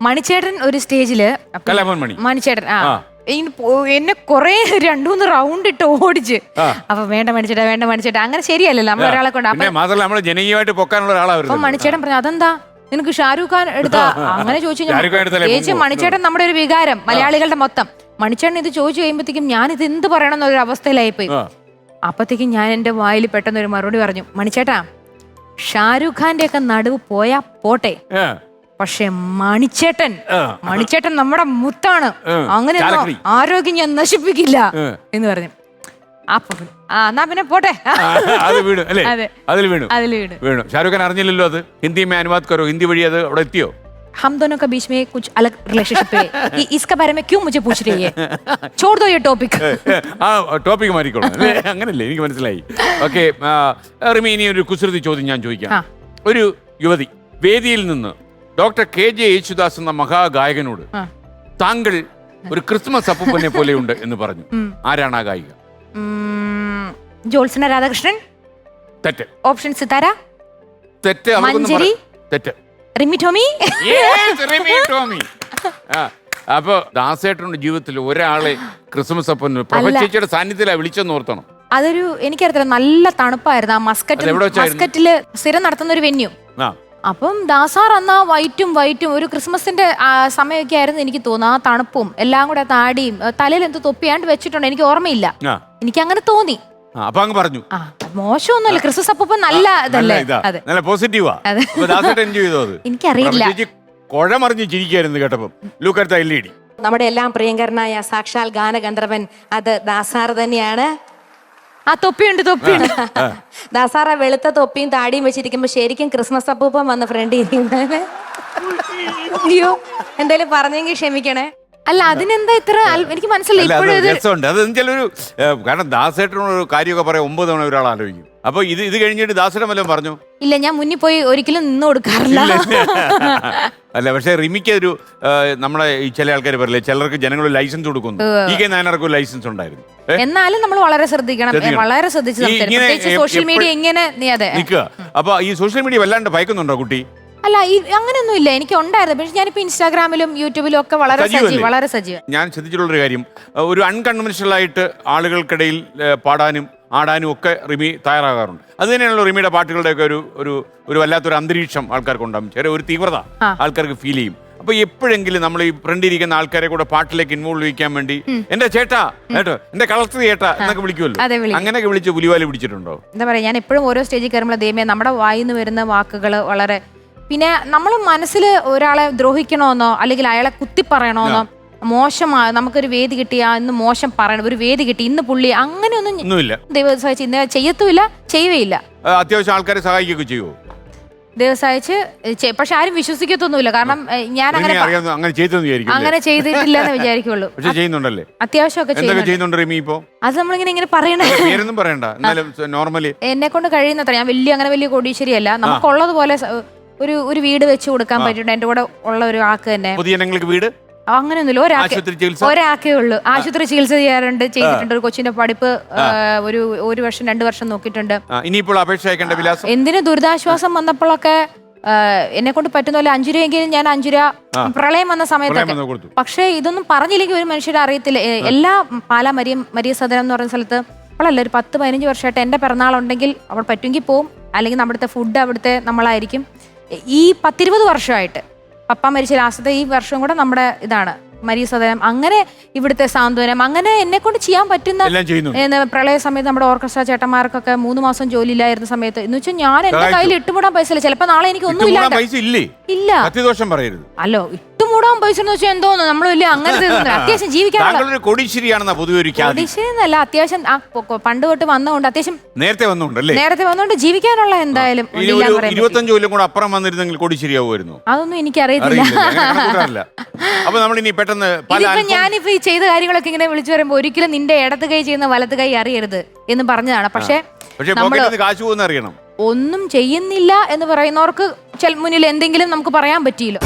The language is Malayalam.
മണിച്ചേട്ടൻ ഒരു സ്റ്റേജിൽ അപ്പൊ കലാഭവൻ മണി. മണിച്ചേട്ടൻ ആ. ഇങ്ങനെ പോ- എന്നെ കൊറേ രണ്ടൂന്ന് റൗണ്ട് ഇട്ട് ഓടിച്ച്. അപ്പൊ വേണ്ട മണിച്ചേട്ടാ വേണ്ട മണിച്ചേട്ടാ. അങ്ങനെ ശരിയല്ലല്ലോ നമ്മൾ ഒരാളെ കൊണ്ട്. അപ്പൊ പിന്നെ മാത്രമല്ല നമ്മൾ ജനകീയമായിട്ട് പൊക്കാനുള്ള അപ്പൊ ഒരാളായിരുന്നു മണിച്ചേട്ടൻ പറഞ്ഞു അതെന്താ? നിനക്ക് ഷാരൂഖ് ഖാൻ എടുത്ത? അങ്ങനെ ചോദിച്ചു ഷാരൂഖ് ഖാൻ എടുത്താലേ ചേച്ചി പൊങ്ങൂ. മണിച്ചേട്ടൻ നമ്മുടെ ഒരു വികാരം മലയാളികളുടെ മൊത്തം. മണിച്ചേട്ടൻ ഇത് ചോദിച്ചു കഴിയുമ്പോഴത്തേക്കും ഞാൻ ഇത് എന്ത് പറയണം എന്നൊരു അവസ്ഥയിലായിപ്പോയി. ആ. അപ്പത്തേക്കും ഞാൻ എന്റെ വായിൽ പെട്ടെന്ന് ഒരു മറുപടി പറഞ്ഞു മണിച്ചേട്ടാ ഷാരൂഖ് ഖാന്റെ ഒക്കെ നടുവ് പോയാ പോട്ടെ. പക്ഷെ മണിച്ചേട്ടൻ മണിച്ചേട്ടൻ നമ്മുടെ മുത്താണ്. അങ്ങനെ ആരോഗ്യം ഞാൻ നശിപ്പിക്കില്ല എന്ന് പറഞ്ഞു. ഷാരൂഖ് ഖാൻ അറിഞ്ഞില്ലല്ലോ അത്? ഹിന്ദി അനുവാദ് കരോ? ഹിന്ദി വഴി അത് അവിടെ എത്തിയോ? कुछ अलग रिलेशनशिप इसका बारे में क्यों मुझे पूछ रही है छोड़ दो ये टॉपिक അങ്ങനല്ലേ? എനിക്ക് മനസ്സിലായി. ഓക്കെ റിമി ഇനി ഒരു കുസൃതി ചോദ്യം ഞാൻ ചോദിക്കാം. ഒരു യുവതി വേദിയിൽ നിന്ന് ഡോക്ടർ കെ ജെ യേശുദാസ് എന്ന മഹാഗായകനോട്. താങ്കൾ ഒരു ക്രിസ്മസ് അപ്പൂപ്പനെ പോലെയുണ്ട് എന്ന് പറഞ്ഞു. ആരാണ് ആ ഗായിക? ജോത്സന രാധാകൃഷ്ണൻ? തെറ്റ്. ഓപ്ഷൻ സിതാര? തെറ്റ് അവർക്കൊന്നും പറ- മഞ്ജരി? തെറ്റ്. റിമി ടോമി? Yes, റിമി ടോമി. ആ, അപ്പൊ ദാസേട്ടന്റെ ജീവിതത്തിൽ ഒരാളെ ക്രിസ്മസ് അപ്പൻ പ്രഭചേച്ചിയുടെ സാന്നിധ്യത്തിലാണ് വിളിച്ചെന്ന് ഓർത്തണം. അതൊരു എനിക്കറിയത്തില്ല നല്ല തണുപ്പായിരുന്നു. ആ മസ്കറ്റ് വെച്ചായിരുന്നു? മസ്കറ്റിൽ സ്ഥിരം നടത്തുന്ന ഒരു വെന്യൂ ആ. അപ്പം ദാസാർ അന്ന് ആ വൈറ്റും വൈറ്റും ഒരു ക്രിസ്മസിന്റെ ആ, സമയമൊക്കെ ആയിരുന്നു എനിക്ക് തോന്നുന്നു ആ തണുപ്പും എല്ലാം കൂടെ താടിയും തലയിൽ എന്ത് തൊപ്പിയാണ്ട് വെച്ചിട്ടുണ്ട്. എനിക്ക് ഓർമ്മയില്ല. എനിക്ക് അങ്ങനെ തോന്നി. അപ്പൊ അങ്ങ് പറഞ്ഞു. മോശമൊന്നുമല്ല. ക്രിസ്മസ് അപ്പൊ നല്ല ഇതല്ലേ? നല്ല അതെ. നല്ല പോസിറ്റീവാ. അതെ. അപ്പൊ എൻജോയ് ചെയ്തോ അത്? എനിക്കറിയില്ല. കുഴമറിഞ്ഞ് ചിരിക്കായിരുന്നു കേട്ടപ്പം. ഡി നമ്മുടെ എല്ലാം പ്രിയങ്കരനായ സാക്ഷാൽ ഗാനഗന്ധർവൻ അത് ദാസാർ തന്നെയാണ്. ആ തൊപ്പിയുണ്ട് തൊപ്പിയുണ്ട്. ദാസാറ വെളുത്ത തൊപ്പിയും താടിയും വെച്ചിരിക്കുമ്പോ ശരിക്കും ക്രിസ്മസ് അപ്പൂപ്പം വന്ന ഫ്രണ്ട് അയ്യോ എന്തായാലും പറഞ്ഞെങ്കിൽ ക്ഷമിക്കണേ. അല്ല അതിനെന്താ ഇത്ര എനിക്ക് മനസ്സിലായി. കാരണം ദാസേട്ടനോട് ഒരു കാര്യമൊക്കെ പറയാം ഒമ്പത് തവണ ഒരാൾ ആലോചിക്കും. അപ്പൊ ഇത് ഇത് കഴിഞ്ഞിട്ട് ദാസുരം വല്ലതും പറഞ്ഞു? ഇല്ല ഞാൻ മുന്നിൽ പോയി ഒരിക്കലും നിന്ന് കൊടുക്കാറില്ല. അല്ല പക്ഷെ റിമിക്ക് ഒരു ആ, നമ്മളെ ഈ ചില ആൾക്കാർ പറയില്ലേ ചിലർക്ക് ജനങ്ങൾ ലൈസൻസ് കൊടുക്കുന്നു. ഈ കെ നായനർക്ക് ലൈസൻസ് ഉണ്ടായിരുന്നു. ഏ? എന്നാലും നമ്മൾ വളരെ ശ്രദ്ധിക്കണം. ഏ, ശ്രദ്ധിക്കണം. വളരെ ശ്രദ്ധിച്ച് ഈ സംസാരിക്കണം. ഇങ്ങനെ പ്രത്യേകിച്ച് എ- സോഷ്യൽ മീഡിയ എങ്ങനെ നീ അതെ. നിൽക്കുക. അപ്പൊ ഈ സോഷ്യൽ മീഡിയ വല്ലാണ്ട് ഭയക്കുന്നുണ്ടോ കുട്ടി? അല്ല ഈ അങ്ങനെയൊന്നും ഇല്ല. എനിക്ക് ഉണ്ടായിരുന്നു. പക്ഷെ ഞാനിപ്പോ ഇൻസ്റ്റാഗ്രാമിലും യൂട്യൂബിലും ഒക്കെ വളരെ സജീവല്ലേ? സജീവ വളരെ സജീവം. ഞാൻ ശ്രദ്ധിച്ചിട്ടുള്ളൊരു കാര്യം. അഹ് ഒരു അൺകൺവെൻഷണൽ ആയിട്ട് ആളുകൾക്കിടയിൽ ഏഹ്, പാടാനും ആടാനും ഒക്കെ റിമി തയ്യാറാകാറുണ്ട്. അത് തന്നെയാണല്ലോ റിമിയുടെ പാട്ടുകളുടെയൊക്കെ ഒരു ഒരു ഒരു വല്ലാത്തൊരു അന്തരീക്ഷം ആൾക്കാർക്ക് ഉണ്ടാകും ചെറിയ ഒരു തീവ്രത ആൾക്കാർക്ക് ഫീൽ ചെയ്യും. അപ്പൊ എപ്പോഴെങ്കിലും നമ്മൾ ഈ ഫ്രണ്ടിരിക്കുന്ന ആൾക്കാരെ കൂടെ പാട്ടിലേക്ക് ഇൻവോൾവ് ചെയ്യിക്കാൻ വേണ്ടി എന്റെ ചേട്ടാ കേട്ടോ എന്റെ കളക്ടർ ചേട്ടാ എന്നൊക്കെ വിളിക്കുമല്ലോ. അങ്ങനെയൊക്കെ വിളിച്ച് പുലിവാലി പിടിച്ചിട്ടുണ്ടോ? എന്താ പറയാ ഞാൻ എപ്പോഴും ഓരോ സ്റ്റേജിൽ കയറുമ്പോൾ ദൈവമേ നമ്മുടെ വായിൽ നിന്ന് വരുന്ന വാക്കുകൾ വളരെ പിന്നെ നമ്മൾ മനസ്സിൽ ഒരാളെ ദ്രോഹിക്കണമെന്നോ അല്ലെങ്കിൽ അയാളെ കുത്തി പറയണമെന്നോ മോശമാ നമുക്കൊരു വേദി കിട്ടിയാ ഇന്ന് മോശം പറയണം ഒരു വേദി കിട്ടി ഇന്ന് പുള്ളി അങ്ങനെയൊന്നും ഒന്നുമില്ല. ദൈവം സഹായിച്ച് ഇന്ന് ചെയ്യത്തുമില്ല ചെയ്യുകയില്ല. അത്യാവശ്യം ആൾക്കാരെ സഹായിക്കുകയൊക്കെ ചെയ്യുമോ ദൈവം സഹായിച്ച് ചെ- പക്ഷെ ആരും വിശ്വസിക്കത്തൊന്നുമില്ല. കാരണം ഏ, ഞാൻ അങ്ങനെ റിമി പ- അറിയാവുന്ന അങ്ങനെ ചെയ്തെന്ന് വിചാരിക്കും? അങ്ങനെ ചെയ്തിട്ടില്ല എന്ന് വിചാരിക്കുള്ളൂ. പക്ഷെ ചെയ്യുന്നുണ്ടല്ലേ? അത്യാവശ്യമൊക്കെ എന്തൊക്കെ ചെയ്യുന്നുണ്ട്. ചെയ്യുന്നുണ്ട് റിമി ഇപ്പോ? അത് നമ്മളിങ്ങനെ ഇങ്ങനെ പറയണേ പേരൊന്നും പറയണ്ട. എന്നാലും നോർമലി എന്നെ കൊണ്ട് കഴിയുന്നത്ര. ഞാൻ വലിയ അങ്ങനെ വലിയ കോടീശ്വരിയല്ല. നമുക്കുള്ളതുപോലെ സ- ഒരു ഒരു വീട് വെച്ച് കൊടുക്കാൻ പറ്റിയിട്ടുണ്ട്. എന്റെ കൂടെ ഉള്ള ഒരു ആക്ക് തന്നെ. പൊതുജനങ്ങൾക്ക് വീട്? അങ്ങനെയൊന്നുമില്ല. ഒരാൾക്ക് ആശുപത്രി ചികിത്സ? ഒരാക്കേ ഉള്ളൂ. ആശുപത്രി ചികിത്സ ചെയ്യാറുണ്ട് ചെയ്തിട്ടുണ്ട്. ഒരു കൊച്ചിന്റെ പഠിപ്പ് ഒരു ഒരു വർഷം രണ്ട് വർഷം നോക്കിയിട്ടുണ്ട്. ആ, ഇനിയിപ്പോൾ അപേക്ഷ അയക്കേണ്ട വിലാസം? എന്തിനു ദുരിതാശ്വാസം വന്നപ്പോഴൊക്കെ എന്നെ കൊണ്ട് പറ്റുന്ന പോലെ അഞ്ചു രൂപയെങ്കിലും ഞാൻ അഞ്ചു രൂപ പ്രളയം വന്ന സമയത്തൊക്കെ. കൊടുത്തു. പക്ഷേ ഇതൊന്നും പറഞ്ഞില്ലെങ്കിൽ ഒരു മനുഷ്യരെ അറിയത്തില്ല. എല്ലാ പാലാ മരിയ മരിയ സദനം എന്ന് പറയുന്ന സ്ഥലത്ത് അവളല്ല ഒരു പത്ത് പതിനഞ്ച് വർഷമായിട്ട് എന്റെ പിറന്നാളുണ്ടെങ്കിൽ അവൾ പറ്റുമെങ്കിൽ പോവും. അല്ലെങ്കിൽ നമ്മുടെ ഫുഡ് അവിടുത്തെ നമ്മളായിരിക്കും. ഈ പത്തിരുപത് വർഷമായിട്ട് പപ്പ മരിച്ച ലാസ്റ്റത്തെ ഈ വർഷം കൂടെ നമ്മുടെ ഇതാണ് മരിയ സദനം. അങ്ങനെ ഇവിടുത്തെ സാന്ത്വനം അങ്ങനെ എന്നെ കൊണ്ട് ചെയ്യാൻ പറ്റുന്ന പ്രളയ സമയത്ത് നമ്മുടെ ഓർക്കസ്ട്ര ചേട്ടന്മാർക്കൊക്കെ മൂന്ന് മാസം ജോലി ഇല്ലായിരുന്ന സമയത്ത് എന്ന് വെച്ചാൽ ഞാൻ എന്റെ. കയ്യിൽ ഇട്ടുപൂടാൻ പൈസ ഇല്ല ചിലപ്പോ നാളെ എനിക്ക് ഒന്നും ഇല്ല. ഇല്ലേ അല്ലോ ഇട്ടുമൂടാൻ പൈസ വെച്ചാൽ എന്തോന്ന്? നമ്മൾ വലിയ അങ്ങനത്തെ ഇതൊന്നും. അത്യാവശ്യം ജീവിക്കാനുള്ള താങ്കളൊരു കൊടീശ്ശേരിയാണെന്ന പൊതുവെ ഒരു ഖ്യാതി അത്യാവശ്യം ആ പൊ- കൊ- പണ്ട് തൊട്ട് വന്നുകൊണ്ട് അത്യാവശ്യം നേരത്തെ വന്നുണ്ടല്ലേ നേരത്തെ വന്നുകൊണ്ട് ജീവിക്കാനുള്ള എന്തായാലും ഇനി ഇല്ല ഒരു എന്ന് പറയാൻ പറ്റില്ല. ഇരുപത്തഞ്ച് കൊല്ലം കൂടെ അപ്പുറം വന്നിരുന്നെങ്കിൽ കൊടിശ്ശേരിയാവുമായിരുന്നു. അതൊന്നും എനിക്കറിയത്തില്ല. അറിയില്ല അങ്ങനെ കണക്കൂട്ടാറില്ല അപ്പൊ നമ്മൾ ഇനി പെട്ടെന്ന് പല ഇതിപ്പോ അല്പം- ഞാനിപ്പോ ഈ ചെയ്ത കാര്യങ്ങളൊക്കെ ഇങ്ങനെ വിളിച്ചു വരുമ്പോ ഒരിക്കലും നിന്റെ ഇടത് കൈ ചെയ്യുന്ന വലത് കൈ അറിയരുത് എന്ന് പറഞ്ഞതാണ്. പക്ഷേ പക്ഷെ നമ്മൾ പോക്കറ്റിൽ നിന്ന് കാശ് പോകുന്ന അറിയണം. ഒന്നും ചെയ്യുന്നില്ല എന്ന് പറയുന്നവർക്ക് മുന്നിൽ എന്തെങ്കിലും നമുക്ക് പറയാൻ പറ്റിയില്ല.